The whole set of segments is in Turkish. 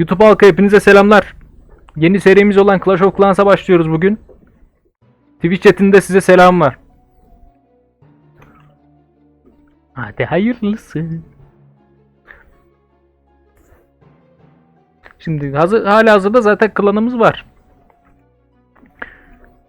YouTube halkı hepinize selamlar. Yeni serimiz olan Clash of Clans'a başlıyoruz bugün. Twitch chatinde size selam var. Hadi hayırlısı. Şimdi hazır, hala hazırda zaten klanımız var.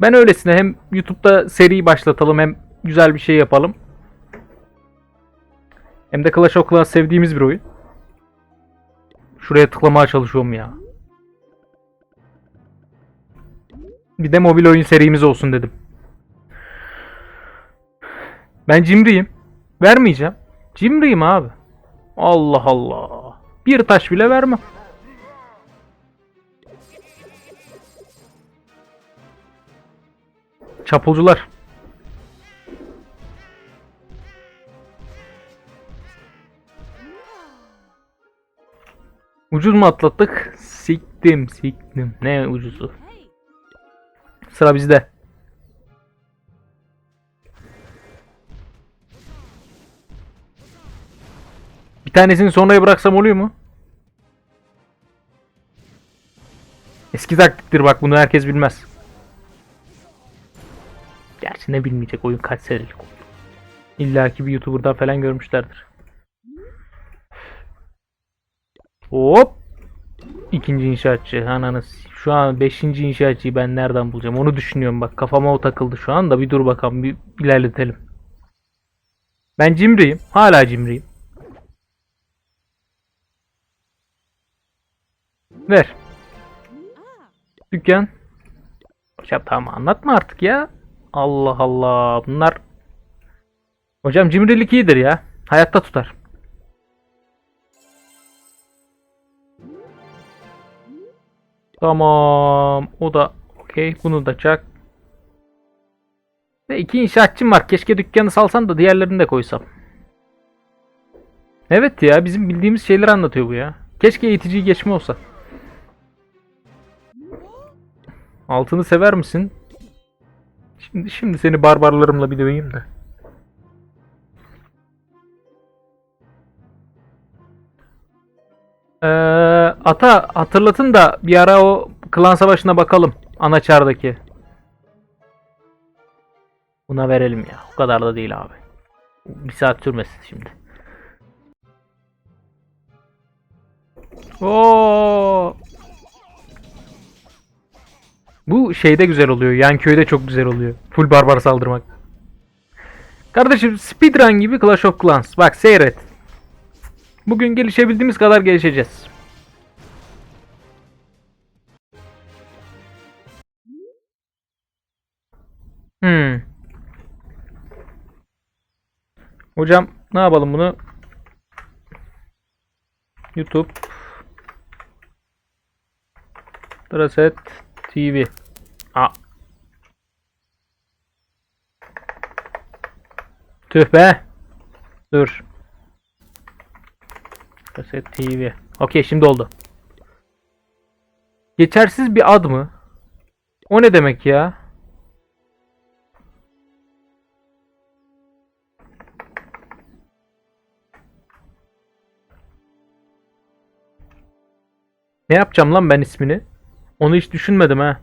Ben öylesine hem YouTube'da seri başlatalım hem güzel bir şey yapalım. Hem de Clash of Clans sevdiğimiz bir oyun. Şuraya tıklamaya çalışıyorum ya. Bir de mobil oyun serimiz olsun dedim. Ben cimriyim. Vermeyeceğim. Cimriyim abi. Allah Allah. Bir taş bile vermem. Çapulcular. Ucuz mu atlattık? Siktim siktim. Ne ucuzu? Sıra bizde. Bir tanesini sonraya bıraksam oluyor mu? Eski taktiktir bak bunu herkes bilmez. Gerçi ne bilmeyecek oyun kaç senelik oldu. İlla ki bir YouTuber'dan falan görmüşlerdir. Hop. İkinci inşaatçı. Ananı s- Şu an beşinci inşaatçıyı ben nereden bulacağım? Onu düşünüyorum bak. Kafama o takıldı şu anda. Bir dur bakalım. Bir ilerletelim. Ben cimriyim. Hala cimriyim. Ver. Dükkan. Hocam tamam anlatma artık ya. Allah Allah. Bunlar Hocam cimrilik iyidir ya. Hayatta tutar. Tamam. O da okey. Bunu da çak. Ve iki inşaatçım var. Keşke dükkanı salsam da diğerlerini de koysam. Evet ya bizim bildiğimiz şeyleri anlatıyor bu ya. Keşke eğitici geçme olsa. Altını sever misin? Şimdi şimdi seni barbarlarımla bir döveyim de. Ee, ata hatırlatın da bir ara o klan savaşına bakalım. Anaçar'daki. Buna verelim ya. O kadar da değil abi. Bir saat sürmesin şimdi. Oo. Bu şeyde güzel oluyor. Yan köyde çok güzel oluyor. Full barbar saldırmak. Kardeşim speedrun gibi Clash of Clans. Bak seyret. Bugün gelişebildiğimiz kadar gelişeceğiz. Hmm. Hocam ne yapalım bunu? YouTube Draset TV. Aa. Tüh be. Dur. Draset TV. Okey şimdi oldu. Geçersiz bir ad mı? O ne demek ya? Ne yapacağım lan ben ismini? Onu hiç düşünmedim ha.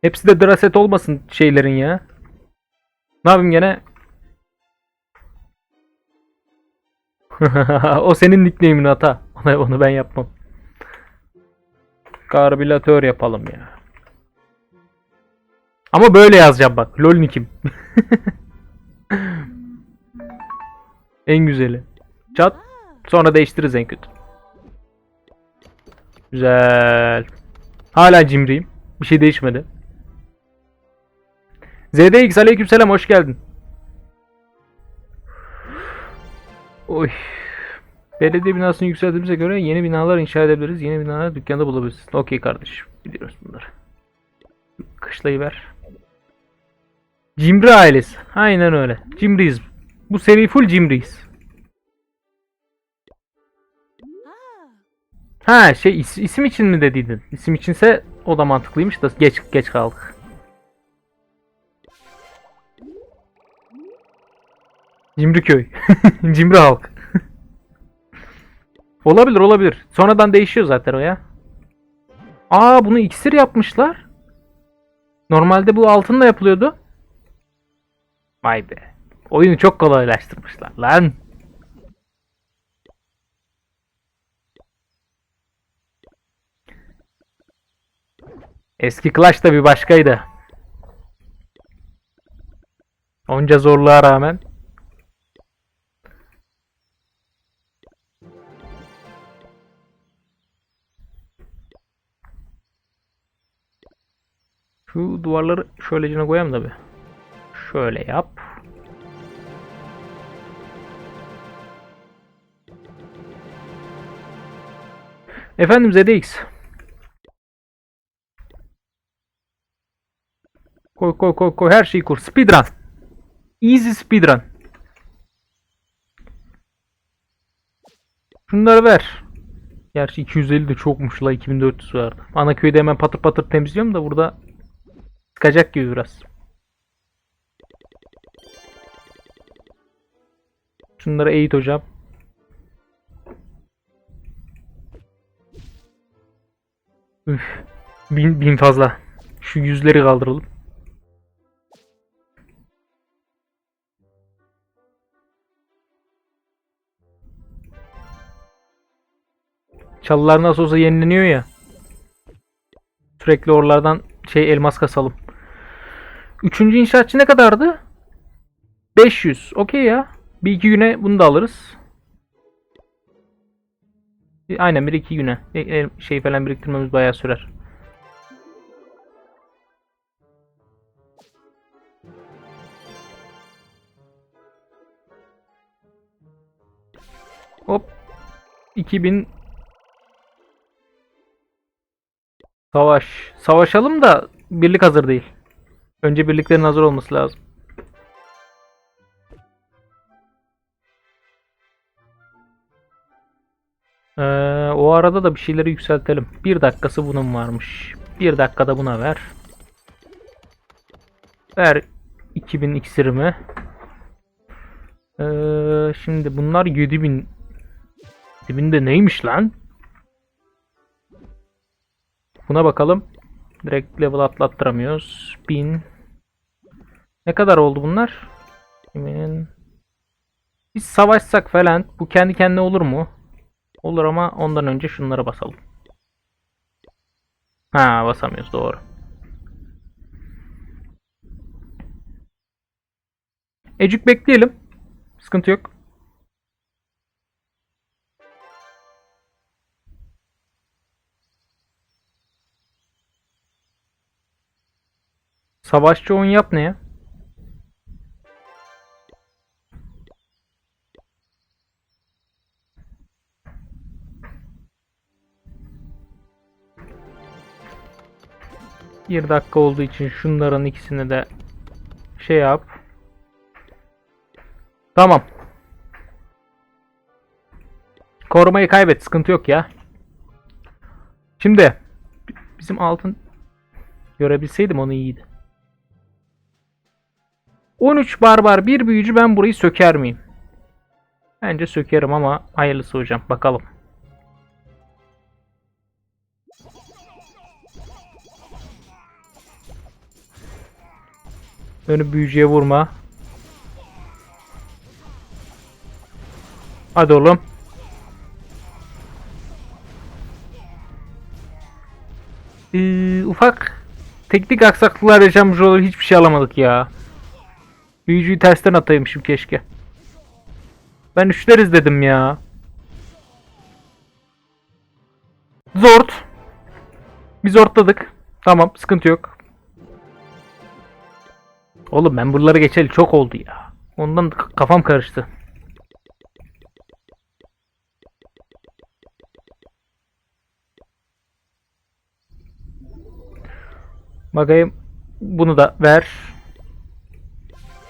Hepsi de draset olmasın şeylerin ya. Ne yapayım gene? o senin nickname'in hata. Onu, onu ben yapmam. Karbülatör yapalım ya. Ama böyle yazacağım bak. Lol nickim. en güzeli. Çat. Sonra değiştiririz en kötü. Güzel. Hala cimriyim. Bir şey değişmedi. ZDX aleykümselam hoş geldin. Oy. Belediye binasını yükselttiğimize göre yeni binalar inşa edebiliriz. Yeni binalar dükkanda bulabiliriz. Okey kardeşim. Biliyoruz bunları. Kışlayıver. Cimri ailesi. Aynen öyle. Cimriyiz. Bu seri full cimriyiz. Ha şey is- isim için mi dediydin? İsim içinse o da mantıklıymış da geç geç kaldık. Cimri köy. Cimri halk. Olabilir olabilir. Sonradan değişiyor zaten o ya. Aa bunu iksir yapmışlar. Normalde bu altınla yapılıyordu. Vay be. Oyunu çok kolaylaştırmışlar lan. Eski Clash da bir başkaydı. Onca zorluğa rağmen. Şu duvarları şöylecine koyayım da bir. Şöyle yap. Efendim ZDX. Koy koy koy koy her şeyi kur. Speedrun. Easy speedrun. Şunları ver. Gerçi 250 de çokmuş la 2400 vardı. Ana köyde hemen patır patır temizliyorum da burada sıkacak gibi biraz. Şunları eğit hocam. Üf. Bin, bin fazla. Şu yüzleri kaldıralım. Çalılar nasıl olsa yenileniyor ya. Sürekli oralardan şey elmas kasalım. Üçüncü inşaatçı ne kadardı? 500. Okey ya. Bir iki güne bunu da alırız. Aynen bir iki güne. E- e- Şey falan biriktirmemiz bayağı sürer. Hop. 2000 Savaş. Savaşalım da birlik hazır değil. Önce birliklerin hazır olması lazım. Ee, o arada da bir şeyleri yükseltelim. Bir dakikası bunun varmış. Bir dakikada buna ver. Ver 2000 iksirimi. Ee, şimdi bunlar 7000. 7000 de neymiş lan? Buna bakalım. Direkt level atlattıramıyoruz. 1000. Ne kadar oldu bunlar? 2000. Biz savaşsak falan bu kendi kendine olur mu? Olur ama ondan önce şunlara basalım. Ha basamıyoruz doğru. Ecük bekleyelim. Sıkıntı yok. Savaşçı oyun yap ne ya? Bir dakika olduğu için şunların ikisini de şey yap. Tamam. Korumayı kaybet. Sıkıntı yok ya. Şimdi bizim altın görebilseydim onu iyiydi. 13 barbar bir büyücü ben burayı söker miyim? Bence sökerim ama hayırlısı hocam bakalım. Önü büyücüye vurma. Hadi oğlum. Ee, ufak teknik aksaklıklar yaşanmış olur. Hiçbir şey alamadık ya. Büyücüyü tersten ataymışım keşke. Ben üçleriz dedim ya. Zort. Biz ortladık. Tamam sıkıntı yok. Oğlum ben buraları geçeli çok oldu ya. Ondan kafam karıştı. Bakayım. Bunu da ver.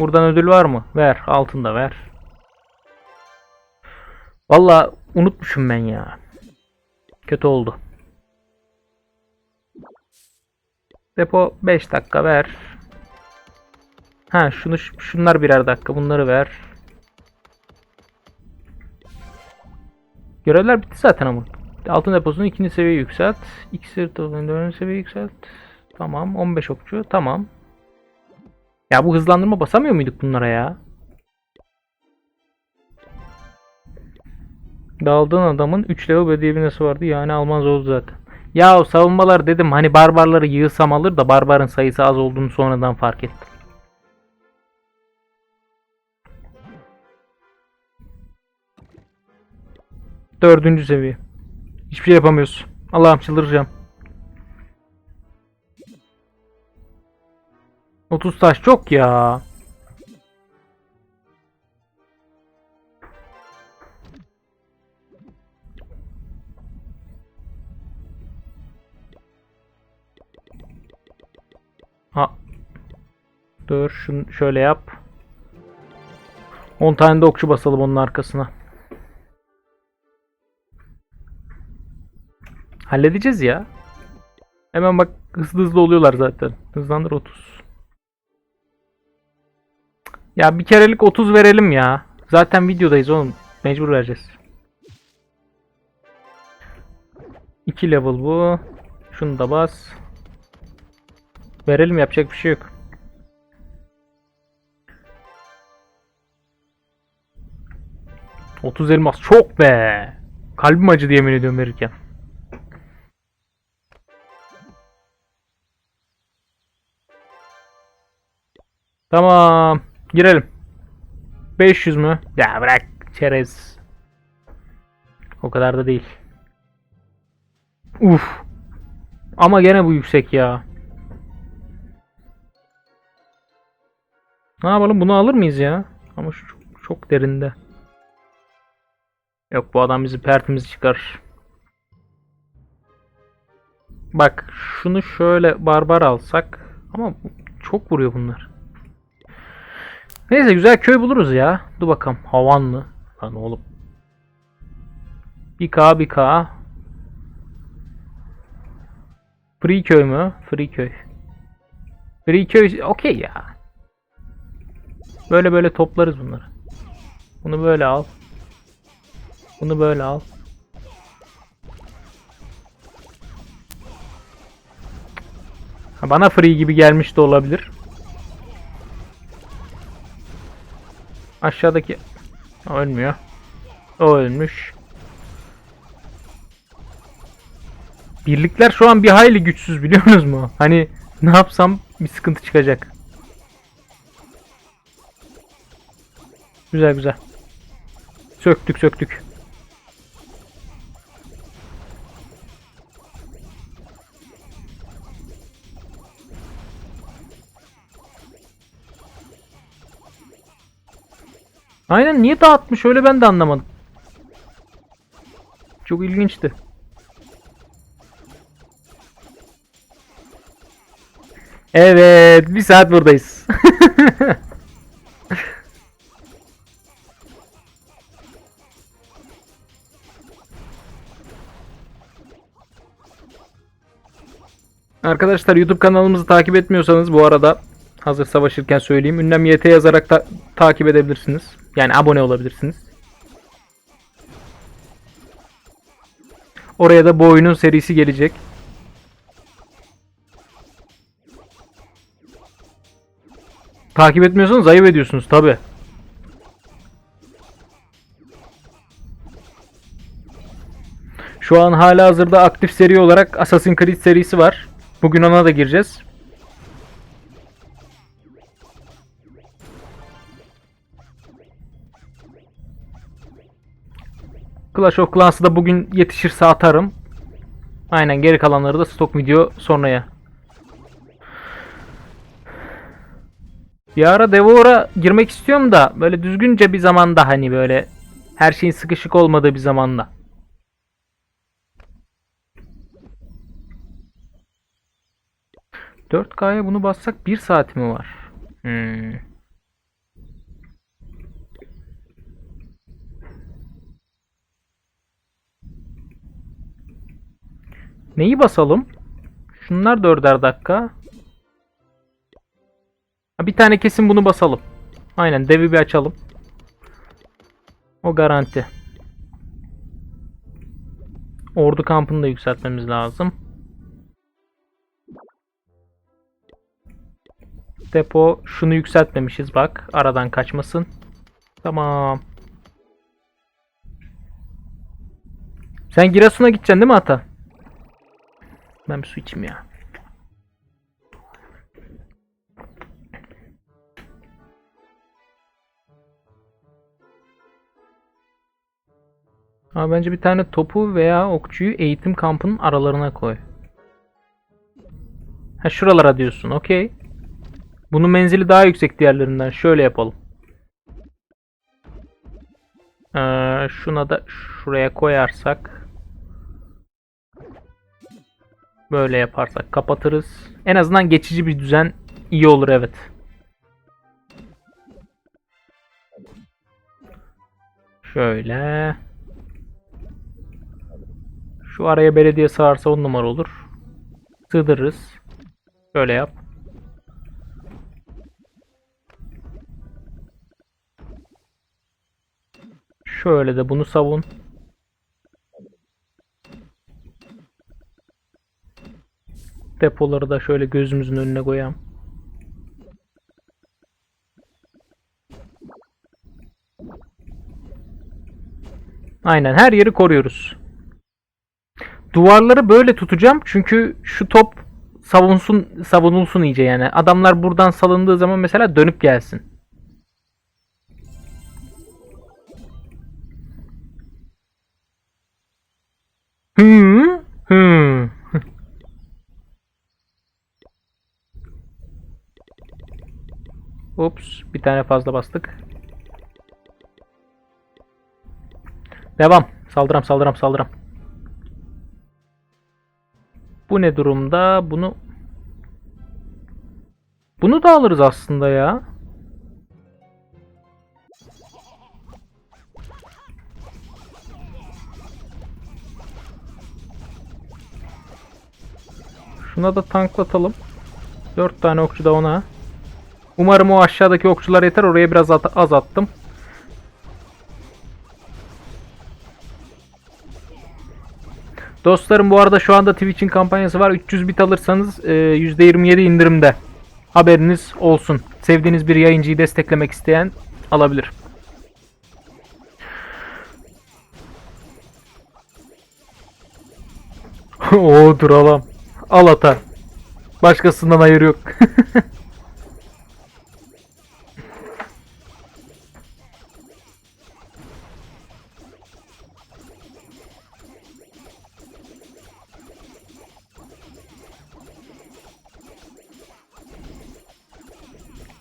Buradan ödül var mı? Ver. Altın da ver. Valla unutmuşum ben ya. Kötü oldu. Depo 5 dakika ver. Ha şunu şunlar birer dakika bunları ver. Görevler bitti zaten ama. Altın deposunu ikinci seviye yükselt. İksir dördüncü seviye yükselt. Tamam. 15 okçu. Tamam. Ya bu hızlandırma basamıyor muyduk bunlara ya? Daldığın adamın 3 level bedevinesi vardı. Yani almaz oldu zaten. Ya savunmalar dedim hani barbarları yığsam alır da barbarın sayısı az olduğunu sonradan fark ettim. Dördüncü seviye. Hiçbir şey yapamıyoruz. Allah'ım çıldıracağım. 30 taş çok ya. Ha. Dur şunu şöyle yap. 10 tane de okçu basalım onun arkasına. Halledeceğiz ya. Hemen bak hızlı hızlı oluyorlar zaten. Hızlandır 30. Ya bir kerelik 30 verelim ya. Zaten videodayız oğlum. Mecbur vereceğiz. 2 level bu. Şunu da bas. Verelim yapacak bir şey yok. Otuz elmas çok be. Kalbim acıdı yemin ediyorum verirken. Tamam. Girelim. 500 mü? Ya bırak çerez. O kadar da değil. Uf. Ama gene bu yüksek ya. Ne yapalım bunu alır mıyız ya? Ama şu çok, çok derinde. Yok bu adam bizi pertimizi çıkar. Bak şunu şöyle barbar alsak. Ama çok vuruyor bunlar. Neyse güzel köy buluruz ya. Dur bakalım. Havanlı. Lan oğlum. 1K 1K. Free köy mü? Free köy. Free köy okey ya. Böyle böyle toplarız bunları. Bunu böyle al. Bunu böyle al. Bana free gibi gelmiş de olabilir. Aşağıdaki ölmüyor. O ölmüş. Birlikler şu an bir hayli güçsüz biliyorsunuz mu? Hani ne yapsam bir sıkıntı çıkacak. Güzel güzel. Söktük söktük. Aynen niye dağıtmış öyle ben de anlamadım. Çok ilginçti. Evet, bir saat buradayız. Arkadaşlar YouTube kanalımızı takip etmiyorsanız bu arada hazır savaşırken söyleyeyim. Ünlem YT yazarak da takip edebilirsiniz. Yani abone olabilirsiniz. Oraya da bu oyunun serisi gelecek. Takip etmiyorsanız ayıp ediyorsunuz tabi. Şu an hala hazırda aktif seri olarak Assassin's Creed serisi var. Bugün ona da gireceğiz. Clash of Clans'ı da bugün yetişirse atarım. Aynen geri kalanları da stok video sonraya. Bir ara Devour'a girmek istiyorum da böyle düzgünce bir zamanda hani böyle her şeyin sıkışık olmadığı bir zamanda. Dört K'ya bunu bassak bir saat mi var? Hmm. Neyi basalım? Şunlar dörder dakika. Ha, Bir tane kesin bunu basalım. Aynen devi bir açalım. O garanti. Ordu kampını da yükseltmemiz lazım. Depo şunu yükseltmemişiz bak. Aradan kaçmasın. Tamam. Sen Giresun'a gideceksin değil mi ata? Ben bir ya. Ama bence bir tane topu veya okçuyu eğitim kampının aralarına koy. Ha şuralara diyorsun. Okey. Bunun menzili daha yüksek diğerlerinden. Şöyle yapalım. Ee, şuna da şuraya koyarsak böyle yaparsak kapatırız. En azından geçici bir düzen iyi olur evet. Şöyle. Şu araya belediye sığarsa on numara olur. Sığdırırız. Şöyle yap. Şöyle de bunu savun. Depoları da şöyle gözümüzün önüne koyalım. Aynen her yeri koruyoruz. Duvarları böyle tutacağım çünkü şu top savunsun savunulsun iyice yani. Adamlar buradan salındığı zaman mesela dönüp gelsin. Ups, bir tane fazla bastık. Devam. Saldıram, saldıram, saldıram. Bu ne durumda? Bunu Bunu da alırız aslında ya. Şuna da tanklatalım. 4 tane okçu da ona. Umarım o aşağıdaki okçular yeter. Oraya biraz at- az attım. Dostlarım bu arada şu anda Twitch'in kampanyası var. 300 bit alırsanız e, %27 indirimde. Haberiniz olsun. Sevdiğiniz bir yayıncıyı desteklemek isteyen alabilir. Oo dur alam. Al ata. Başkasından hayır yok.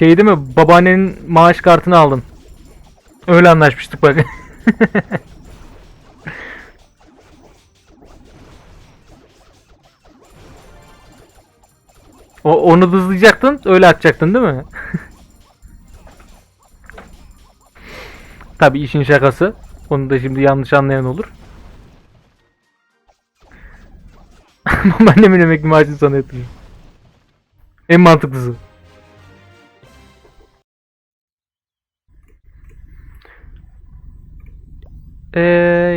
Şey değil mi? Babaannenin maaş kartını aldın. Öyle anlaşmıştık bak. o onu hızlayacaktın, öyle atacaktın değil mi? Tabi işin şakası. Onu da şimdi yanlış anlayan olur. Babaannemin emekli maaşını sana yatırıyor. En mantıklısı. Ee,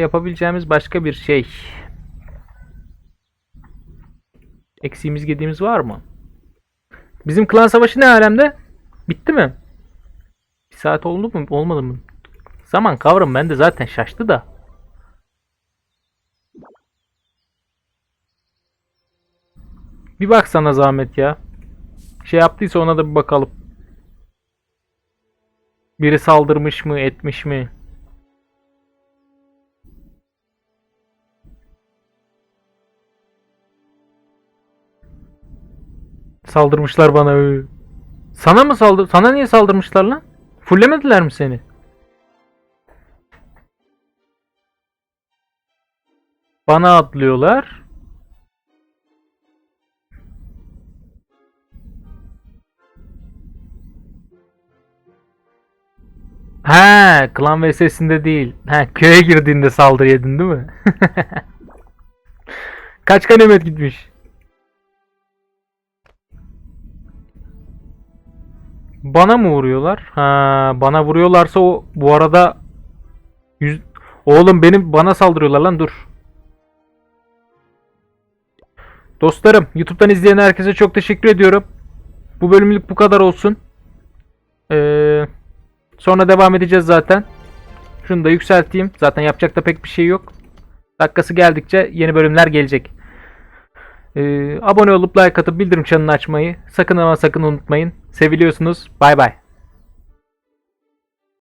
yapabileceğimiz başka bir şey. Eksiğimiz gediğimiz var mı? Bizim klan savaşı ne alemde? Bitti mi? Bir saat oldu mu? Olmadı mı? Zaman kavram bende zaten şaştı da. Bir baksana zahmet ya. Şey yaptıysa ona da bir bakalım. Biri saldırmış mı, etmiş mi? Saldırmışlar bana. Sana mı saldır? Sana niye saldırmışlar lan? Fullemediler mi seni? Bana atlıyorlar. Ha, klan vs'sinde değil. Ha, köye girdiğinde saldırı yedin değil mi? Kaç kanemet gitmiş? Bana mı vuruyorlar? Ha, bana vuruyorlarsa o bu arada yüz... Oğlum benim bana saldırıyorlar lan dur. Dostlarım, YouTube'dan izleyen herkese çok teşekkür ediyorum. Bu bölümlük bu kadar olsun. Ee, sonra devam edeceğiz zaten. Şunu da yükselteyim. Zaten yapacak da pek bir şey yok. Dakikası geldikçe yeni bölümler gelecek. Ee, abone olup like atıp bildirim çanını açmayı sakın ama sakın unutmayın. Seviliyorsunuz. Bay bay.